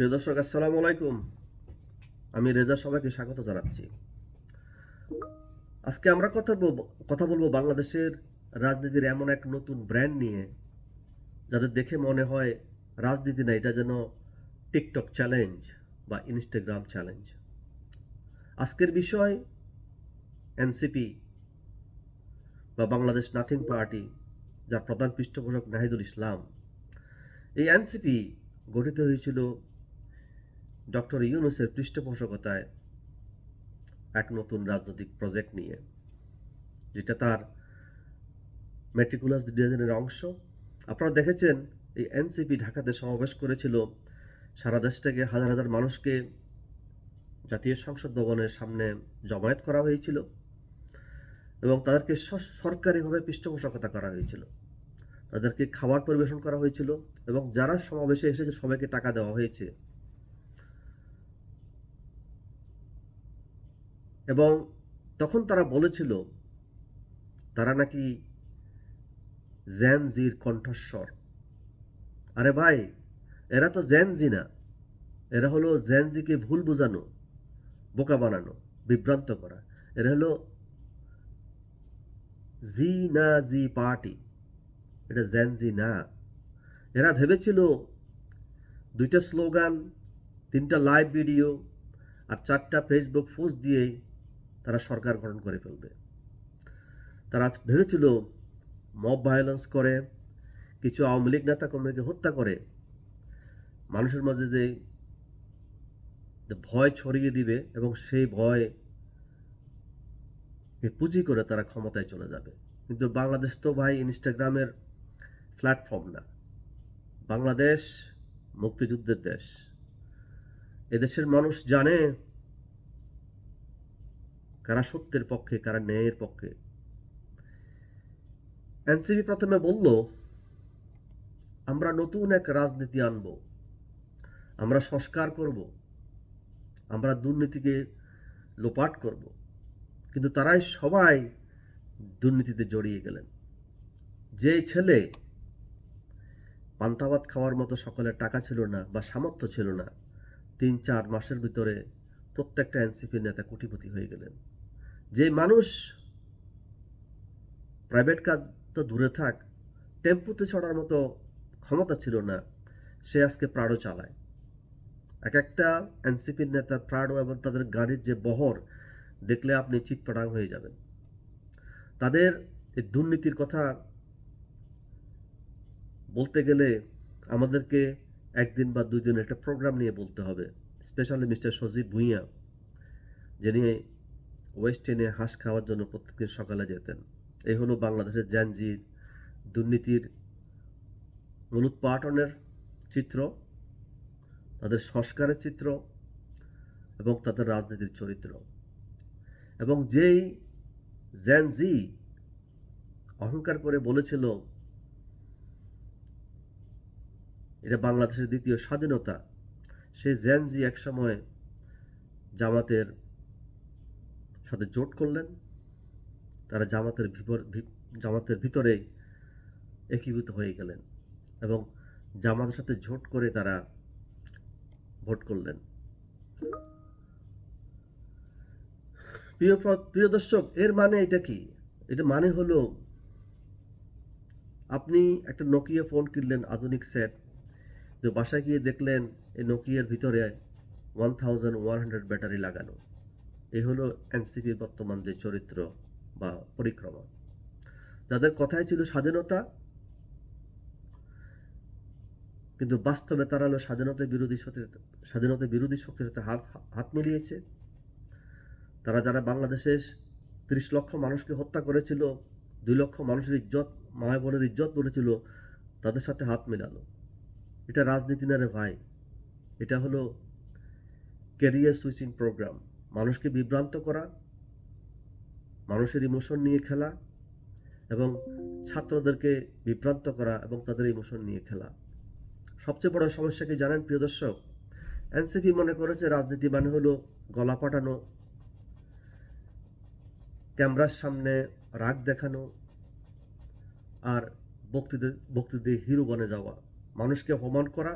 প্রিয় দর্শক, আসসালামু আলাইকুম। আমি রেজা সবাইকে স্বাগত জানাচ্ছি। আজকে আমরা কথা বলব কথা বলব বাংলাদেশের রাজনীতির এমন এক নতুন ব্র্যান্ড নিয়ে, যাদের দেখে মনে হয় রাজনীতি না, এটা যেন টিকটক চ্যালেঞ্জ বা ইনস্টাগ্রাম চ্যালেঞ্জ আজকের বিষয় এনসিপি বা বাংলাদেশ নাথিং পার্টি, যার প্রধান পৃষ্ঠপোষক নাহিদুল ইসলাম। এই এনসিপি গঠিত হয়েছিল ডক্টর ইউনুসের পৃষ্ঠপোষকতায় এক নতুন রাজনৈতিক প্রজেক্ট নিয়ে, যেটা তার মেট্রিকুলাস ডিজাইনের অংশ। আপনারা দেখেছেন, এই এনসিপি ঢাকাতে সমাবেশ করেছিল সারা দেশ থেকে হাজার হাজার মানুষকে জাতীয় সংসদ ভবনের সামনে জমায়েত করা হয়েছিল এবং তাদেরকে সরকারিভাবে পৃষ্ঠপোষকতা করা হয়েছিল। তাদেরকে খাবার পরিবেশন করা হয়েছিল এবং যারা সমাবেশে এসেছে, সবাইকে টাকা দেওয়া হয়েছে। এবং তখন তারা বলেছিল, তারা নাকি জ্যানজির কণ্ঠস্বর। আরে ভাই, এরা তো জ্যানজি না। এরা হলো জ্যানজিকে ভুল বোঝানো, বোকা বানানো, বিভ্রান্ত করা। এরা হলো জি না জি পার্টি। এটা জ্যানজি না। এরা ভেবেছিল দুইটা স্লোগান, তিনটা লাইভ ভিডিও আর চারটা ফেসবুক পোস্ট দিয়েই তারা সরকার গঠন করে ফেলবে। তারা ভেবেছিল মব ভায়োলেন্স করে, কিছু আওয়ামী লীগ নেতা কর্মীকে হত্যা করে। মানুষের মাঝে যে ভয় ছড়িয়ে দিবে এবং সেই ভয় পুঁজি করে তারা ক্ষমতায় চলে যাবে। কিন্তু বাংলাদেশ তো ভাই ইনস্টাগ্রামের প্ল্যাটফর্ম না। বাংলাদেশ মুক্তিযুদ্ধের দেশ। এদেশের মানুষ জানে কারা সত্যের পক্ষে, কারা ন্যায়ের পক্ষে। এনসিপি প্রথমে বলল, আমরা নতুন এক রাজনীতি আনব। আমরা সংস্কার করব। আমরা দুর্নীতিকে লোপাট করব। কিন্তু তারাই সবাই দুর্নীতিতে জড়িয়ে গেলেন। যে ছেলে পান্তাভাত খাওয়ার মতো সকলের টাকা ছিল না বা সামর্থ্য ছিল না, তিন চার মাসের ভিতরে প্রত্যেকটা এনসিপির নেতা কোটিপতি হয়ে গেলেন। যে মানুষ প্রাইভেট কাজ তো দূরে থাক টেম্পুতে চড়ার মতো ক্ষমতা ছিল না, সে আজকে প্রাড়ো চালায়। এক একটা এনসিপির নেতার প্রাড়ো এবং তাদের গাড়ির যে বহর, দেখলে আপনি চিৎপটাং হয়ে যাবেন। তাদের এই দুর্নীতির কথা বলতে গেলে আমাদেরকে একদিন বা দুই দিন একটা প্রোগ্রাম নিয়ে বলতে হবে স্পেশালি মিস্টার সজীব ভুঁইয়া, যিনি ওয়েস্ট টেনে হাঁস খাওয়ার জন্য প্রত্যেকদিন সকালে যেতেন। এই হলো বাংলাদেশের জ্যানজির দুর্নীতির মূলোৎপাটনের চিত্র, তাদের সংস্কারের চিত্র এবং তাদের রাজনীতির চরিত্র। এবং যেই জ্যানজি অহংকার করে বলেছিল, এটা বাংলাদেশের দ্বিতীয় স্বাধীনতা। সেই জ্যানজি একসময় জামাতের সাথে জোট করলেন। তারা জামাতের জামাতের ভিতরে একীভূত হয়ে গেলেন এবং জামাতের সাথে জোট করে তারা ভোট করলেন। প্রিয় প্র- প্রিয় দর্শক, এর মানে এটা কি? এটা মানে হলো, আপনি একটা নোকিয়া ফোন কিনলেন, আধুনিক সেট তো বাসায় গিয়ে দেখলেন এই নোকিয়ার ভিতরে one thousand one hundred battery লাগানো। এই হলো এনসিপির বর্তমান যে চরিত্র বা পরিক্রমা। যাদের কথাই ছিল স্বাধীনতা, কিন্তু বাস্তবে তারা হলো স্বাধীনতা বিরোধী শক্তি স্বাধীনতা বিরোধী শক্তির সাথে হাত হাত মিলিয়েছে। তারা যারা বাংলাদেশের তিরিশ লক্ষ মানুষকে হত্যা করেছিল, দুই লক্ষ মানুষের ইজ্জত, মায় বোনের ইজ্জত করেছিল তাদের সাথে হাত মেলালো। এটা রাজনীতি না রে ভাই, এটা হলো ক্যারিয়ার সুইচিং প্রোগ্রাম মানুষকে বিভ্রান্ত করা, মানুষের ইমোশন নিয়ে খেলা এবং ছাত্রদেরকে বিভ্রান্ত করা এবং তাদের ইমোশন নিয়ে খেলা। সবচেয়ে বড় সমস্যা কি জানেন প্রিয় দর্শক? এনসিপি মনে করেছে রাজনীতি মানে হলো গলা পাঠানো ক্যামেরার সামনে রাগ দেখানো আর বক্তৃতা বক্তৃতা হিরো বনে যাওয়া। মানুষকে অপমান করা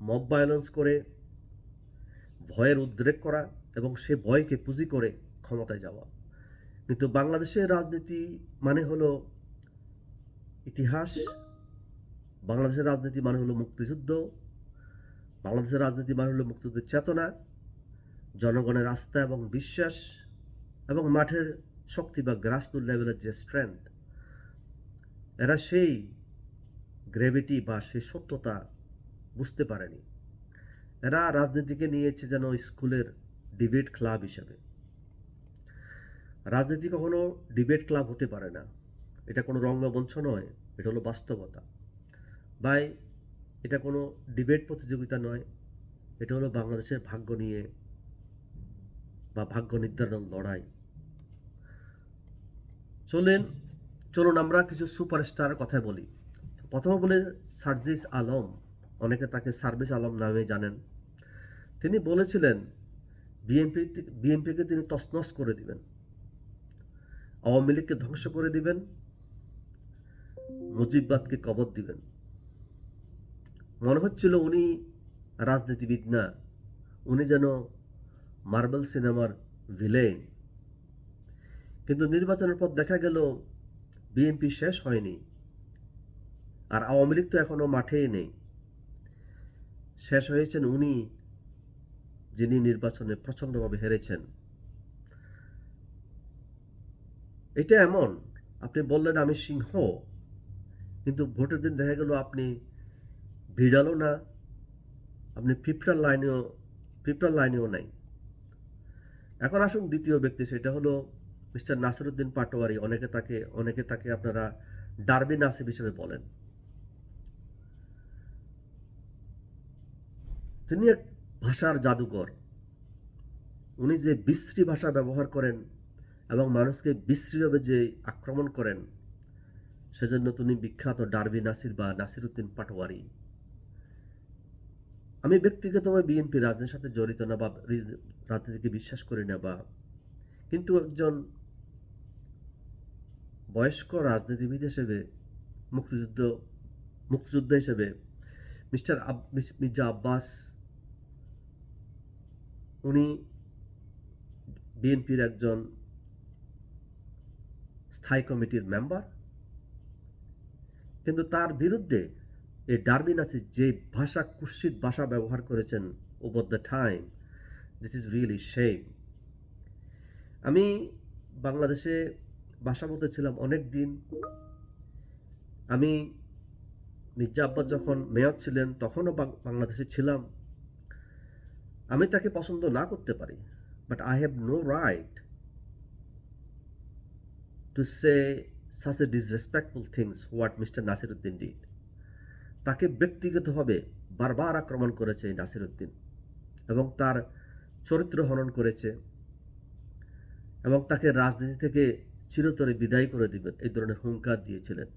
মব ভায়োলেন্স করে, ভয়ের উদ্রেক করা এবং সে ভয়কে পুঁজি করে ক্ষমতায় যাওয়া। কিন্তু বাংলাদেশের রাজনীতি মানে হলো ইতিহাস, বাংলাদেশের রাজনীতি মানে হলো মুক্তিযুদ্ধ, বাংলাদেশের রাজনীতি মানে হলো মুক্তিযুদ্ধের চেতনা, জনগণের আস্থা এবং বিশ্বাস, এবং মাঠের শক্তি বা গ্রাসরুট লেভেলের যে স্ট্রেংথ এরা সেই গ্রেভিটি বা সেই সত্যতা বুঝতে পারেনি। এরা রাজনীতিকে নিয়েছে যেন স্কুলের ডিবেট ক্লাব হিসাবে। রাজনীতি কখনো ডিবেট ক্লাব হতে পারে না। এটা কোনো রঙ্গমঞ্চ নয়, এটা হলো বাস্তবতা। বাই এটা কোনো ডিবেট প্রতিযোগিতা নয়, এটা হলো বাংলাদেশের ভাগ্য নিয়ে বা ভাগ্য নির্ধারণ লড়াই। চলেন, চলুন আমরা কিছু সুপারস্টার কথা বলি। প্রথমে বলে সার্জিস আলম, অনেকে তাকে সার্ভিস আলম নামে জানেন। তিনি বলেছিলেন বিএনপি বিএনপিকে তিনি তছনছ করে দিবেন। আওয়ামী লীগকে ধ্বংস করে দিবেন। মুজিববাদকে কবর দিবেন। মনে হচ্ছিল উনি রাজনীতিবিদ না, উনি যেন মার্বেল সিনেমার ভিলেন। কিন্তু নির্বাচনের পর দেখা গেল বিএনপি শেষ হয়নি। আর আওয়ামী লীগ তো এখনও মাঠেই নেই। শেষ হয়েছেন উনি যিনি নির্বাচনে প্রচণ্ডভাবে হেরেছেন। এটা এমন, আপনি বললেন আমি সিংহ, কিন্তু ভোটের দিন দেখা গেল আপনি ভিড়ালও না, আপনি ফিফটার লাইনেও ফিফটার লাইনেও নাই। এখন আসুন দ্বিতীয় ব্যক্তি, সেটা হলো মিস্টার নাসিরুদ্দিন পাটোয়ারি। অনেকে তাকে অনেকে তাকে আপনারা ডারবি নাসিব হিসেবে বলেন। তিনি এক ভাষার জাদুকর উনি যে বিশ্রী ভাষা ব্যবহার করেন এবং মানুষকে বিশ্রীভাবে যে আক্রমণ করেন, সেজন্য তিনি বিখ্যাত ডারবি নাসির বা নাসিরুদ্দিন পাটোয়ারি। আমি ব্যক্তিগতভাবে বিএনপি রাজনীতির সাথে জড়িত না বা রাজনীতিকে বিশ্বাস করি না বা কিন্তু একজন বয়স্ক রাজনীতিবিদ হিসেবে, মুক্তিযুদ্ধ, মুক্তিযোদ্ধা হিসেবে মিস্টার মির্জা আব্বাস উনি বিএনপির একজন স্থায়ী কমিটির মেম্বার। কিন্তু তার বিরুদ্ধে এই ডারবিন আছে যে ভাষা, কুৎসিত ভাষা ব্যবহার করেছেন over the time, this is really shame আমি বাংলাদেশে বাসা বলতে ছিলাম অনেক দিন। আমি মির্জা আব্বাস যখন মেয়র ছিলেন, তখনও বাংলাদেশে ছিলাম। আমি তাকে পছন্দ না করতে পারি but I have no right to say such a disrespectful things what mister Nasiruddin did তাকে ব্যক্তিগতভাবে বারবার আক্রমণ করেছে নাসিরুদ্দিন এবং তার চরিত্র হনন করেছে এবং তাকে রাজনীতি থেকে চিরতরে বিদায় করে দিবেন এই ধরনের হুঙ্কার দিয়েছিলেন।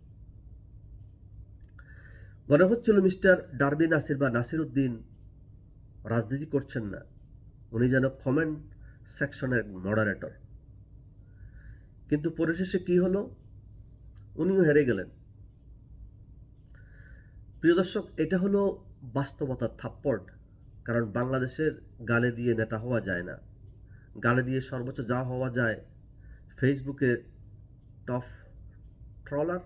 মনে হচ্ছিল মিস্টার ডারবি নাসির বা নাসিরুদ্দিন রাজনীতি করছেন না। উনি যেন কমেন্ট সেকশনের মডারেটর কিন্তু পরিশেষে কি হলো? উনিও হেরে গেলেন। প্রিয় দর্শক, এটা হলো বাস্তবতার থাপ্পট কারণ বাংলাদেশের গালে দিয়ে নেতা হওয়া যায় না। গালে দিয়ে সর্বোচ্চ যা হওয়া যায় ফেসবুকের টপ ট্রলার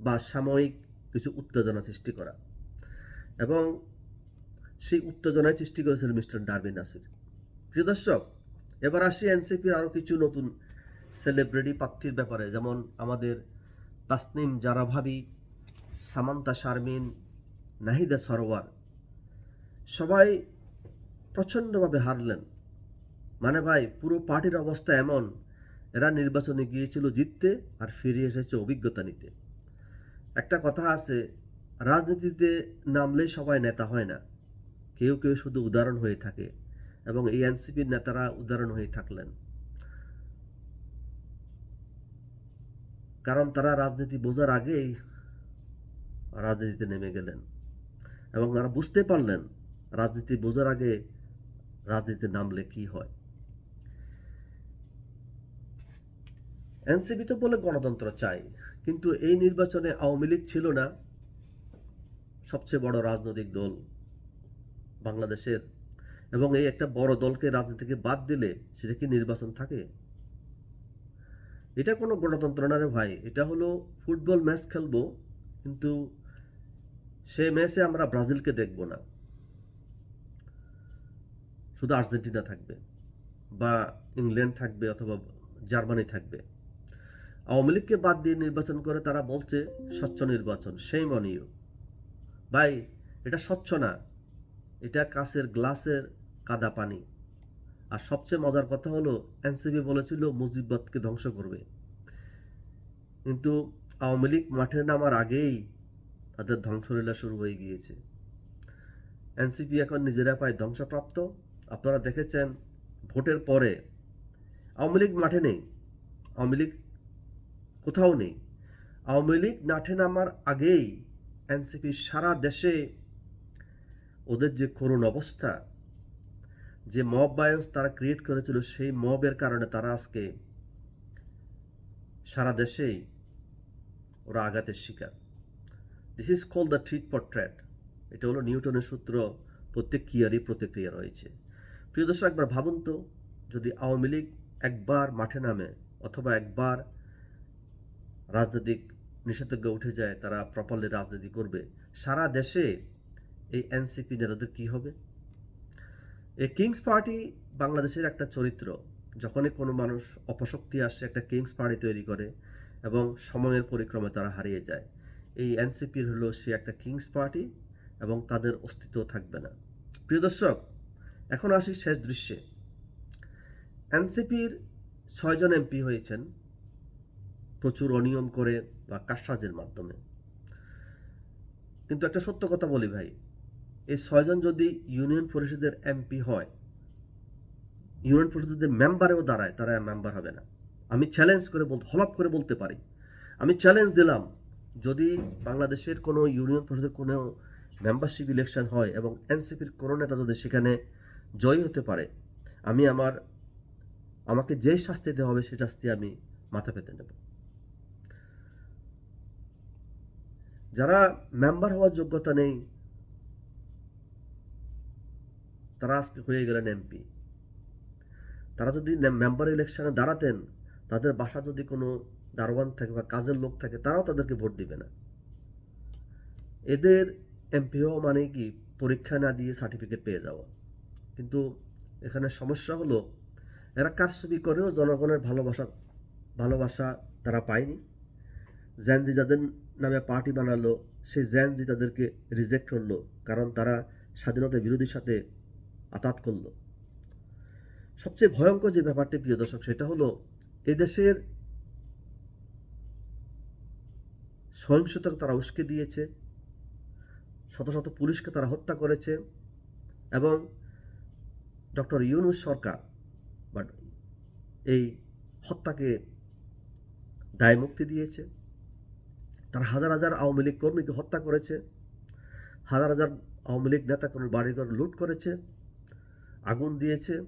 বা সাময়িক কিছু উত্তেজনা সৃষ্টি করা। এবং সেই উত্তেজনায় সৃষ্টি করেছিল মিস্টার ডারবি নাসির। প্রিয় দর্শক, এবার আসি এনসিপির আরও কিছু নতুন সেলিব্রিটি প্রার্থীর ব্যাপারে। যেমন আমাদের তাসনিম জারাভাবি, সামান্তা শারমিন, নাহিদা সরোয়ার। সবাই প্রচণ্ডভাবে হারলেন। মানে ভাই, পুরো পার্টির অবস্থা এমন, এরা নির্বাচনে গিয়েছিল জিততে আর ফিরে এসেছে অভিজ্ঞতা নিতে। একটা কথা আছে, রাজনীতিতে নামলেই সবাই নেতা হয় না। কেউ কেউ শুধু উদাহরণ হয়ে থাকে এবং এই এনসিপির নেতারা উদাহরণ হয়ে থাকলেন। কারণ তারা রাজনীতি বোঝার আগেই রাজনীতিতে নেমে গেলেন এবং তারা বুঝতে পারলেন রাজনীতি বোঝার আগে রাজনীতিতে নামলে কি হয়। এনসিপি তো বলে গণতন্ত্র চাই, কিন্তু এই নির্বাচনে আওয়ামী লীগ ছিল না সবচেয়ে বড় রাজনৈতিক দল। বাংলাদেশের। এবং এই একটা বড় দলকে রাজনীতিকে বাদ দিলে সেটা কি নির্বাচন থাকে? এটা কোনো গণতন্ত্র না রে ভাই, এটা হলো ফুটবল ম্যাচ খেলব, কিন্তু সেই ম্যাচে আমরা ব্রাজিলকে দেখব না। শুধু আর্জেন্টিনা থাকবে বা ইংল্যান্ড থাকবে অথবা জার্মানি থাকবে। আওয়ামী লীগকে বাদ দিয়ে নির্বাচন করে তারা বলছে, স্বচ্ছ নির্বাচন, সেই মনীয় ভাই, এটা স্বচ্ছ না। এটা কাছের গ্লাসের কাদা পানি। আর সবচেয়ে মজার কথা হলো, এনসিপি বলেছিল মুজিববাদকে ধ্বংস করবে। কিন্তু আওয়ামী লীগ মাঠে নামার আগেই তাদের ধ্বংসলীলা শুরু হয়ে গিয়েছে। এনসিপি এখন নিজেরা পায় ধ্বংসপ্রাপ্ত। আপনারা দেখেছেন, ভোটের পরে আওয়ামী লীগ মাঠে নেই, আওয়ামী লীগ কোথাও নেই। আওয়ামী লীগ মাঠে নামার আগেই এনসিপি সারা দেশে ওদের যে করুণ অবস্থা, যে মব বায়োস তারা ক্রিয়েট করেছিল, সেই মবের কারণে তারা আজকে সারা দেশেই ওরা আঘাতের শিকার। This is call the treat for ট্র্যাট এটা হলো নিউটনের সূত্র প্রত্যেক ক্রিয়ারই প্রতিক্রিয়া রয়েছে। প্রিয় দর্শক, একবার ভাবুন তো, যদি আওয়ামী লীগ একবার মাঠে নামে অথবা একবার রাজনৈতিক নিষেধাজ্ঞা উঠে যায়, তারা প্রপারলি রাজনীতি করবে। সারা দেশে এই এনসিপি নেতাদের কি হবে? এই কিংস পার্টি বাংলাদেশের একটা চরিত্র। যখনই কোনো মানুষ অপশক্তি আসে, একটা কিংস পার্টি তৈরি করে এবং সময়ের পরিক্রমে তারা হারিয়ে যায়। এই এনসিপির হলো সে একটা কিংস পার্টি এবং তাদের অস্তিত্ব থাকবে না। প্রিয় দর্শক, এখন আসি শেষ দৃশ্যে। এনসিপির ছয়জন এমপি হয়েছেন। প্রচুর অনিয়ম করে বা কারসাজের মাধ্যমে। কিন্তু একটা সত্য কথা বলি ভাই এই ছয়জন যদি ইউনিয়ন পরিষদের এমপি হয়, ইউনিয়ন পরিষদের মেম্বারেও দাঁড়ায়, তারা মেম্বার হবে না। আমি চ্যালেঞ্জ করে বলতে হলপ করে বলতে পারি। আমি চ্যালেঞ্জ দিলাম, যদি বাংলাদেশের কোনো ইউনিয়ন পরিষদের কোনো মেম্বারশিপ ইলেকশন হয় এবং এনসিপির কোনো নেতা যদি সেখানে জয়ী হতে পারে, আমি আমার, আমাকে যে শাস্তি দেওয়া হবে সেই শাস্তি আমি মাথা পেতে নেব। যারা মেম্বার হওয়ার যোগ্যতা নেই তারা আজকে হয়ে গেলেন এমপি তারা যদি মেম্বার ইলেকশনে দাঁড়াতেন, তাদের বাসা যদি কোনো দারোয়ান থাকে বা কাজের লোক থাকে, তারাও তাদেরকে ভোট দিবে না। এদের এমপি হওয়া মানে কি? পরীক্ষা না দিয়ে সার্টিফিকেট পেয়ে যাওয়া। কিন্তু এখানে সমস্যা হলো, এরা কারচুপি করেও জনগণের ভালোবাসা ভালোবাসা তারা পায়নি। জ্যানজি যাদের নামে পার্টি বানালো, সেই জ্যানজি তাদেরকে রিজেক্ট করল। কারণ তারা স্বাধীনতা বিরোধীর সাথে আতাত করল। সবচেয়ে ভয়ঙ্কর যে ব্যাপারটি, প্রিয় দর্শক, সেটা হলো এদেশের সহিংসতাকে তারা উস্কে দিয়েছে, শত শত পুলিশকে তারা হত্যা করেছে এবং ডক্টর ইউনুস সরকার বাট এই হত্যাকে দায় মুক্তি দিয়েছে। তারা হাজার হাজার আওয়ামী লীগ কর্মীকে হত্যা করেছে, হাজার হাজার আওয়ামী লীগ নেতাকর্মীর বাড়িঘর লুট করেছে আগুন দিয়েছে।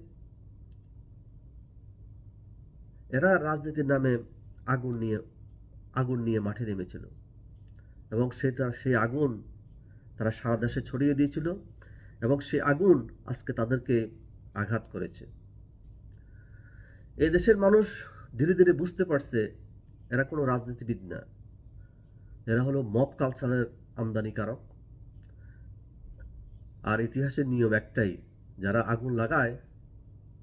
এরা রাজনীতির নামে আগুন নিয়ে আগুন নিয়ে মাঠে নেমেছিল। এবং সে তার, সেই আগুন তারা সারা দেশে ছড়িয়ে দিয়েছিল এবং সেই আগুন আজকে তাদেরকে আঘাত করেছে। এই দেশের মানুষ ধীরে ধীরে বুঝতে পারছে এরা কোনো রাজনীতিবিদ না। এরা হলো মব কালচারের আমদানিকারক। আর ইতিহাসের নিয়ম একটাই যারা আগুন লাগায়,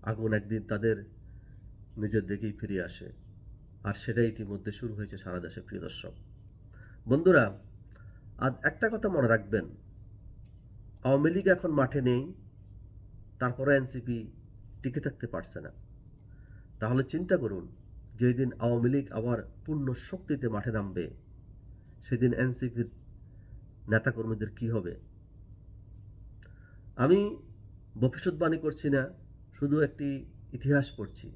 আগুন একদিন তাদের নিজের দিকেই ফিরে আসে। আর সেটাই ইতিমধ্যে শুরু হয়েছে সারা দেশে, প্রিয় দর্শক। বন্ধুরা, আজ একটা কথা মনে রাখবেন। আওয়ামী লীগ এখন মাঠে নেই তারপরে এনসিপি টিকে থাকতে পারছে না। তাহলে চিন্তা করুন যেই দিন আওয়ামী লীগ আবার পূর্ণ শক্তিতে মাঠে নামবে, সেদিন এনসিপির নেতাকর্মীদের কি হবে? আমি ভবিষ্যৎবাণী করছি না, শুধু একটি ইতিহাস পড়ছি।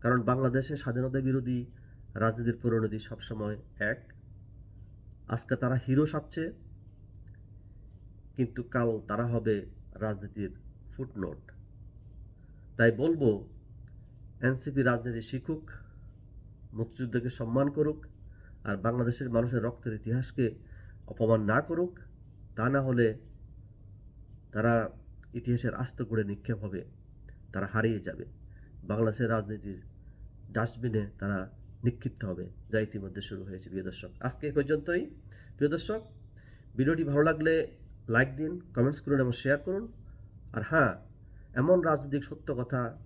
কারণ বাংলাদেশে স্বাধীনতা বিরোধী রাজনীতির পরিণতি সবসময় এক। আজকে তারা হিরো সাচ্ছে কিন্তু কাল তারা হবে রাজনীতির ফুটনোট। তাই বলব, এনসিপি রাজনীতি শিখুক, মুক্তিযুদ্ধকে সম্মান করুক, আর বাংলাদেশের মানুষের রক্তের ইতিহাসকে অপমান না করুক। তা না হলে তারা ইতিহাসের আস্ত করে নিক্ষেপ হবে, তারা হারিয়ে যাবে। বাংলাদেশের রাজনীতির ডাস্টবিনে তারা নিক্ষিপ্ত হবে, যা ইতিমধ্যে শুরু হয়েছে, প্রিয় দর্শক। আজকে এই পর্যন্তই। প্রিয় দর্শক, ভিডিওটি ভালো লাগলে লাইক দিন, কমেন্টস করুন এবং শেয়ার করুন। আর হ্যাঁ এমন রাজনৈতিক সত্য কথা,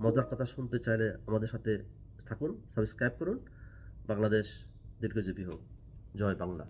মজার কথা শুনতে চাইলে আমাদের সাথে থাকুন, সাবস্ক্রাইব করুন। বাংলাদেশ দীর্ঘজীবী হোক। জয় বাংলা।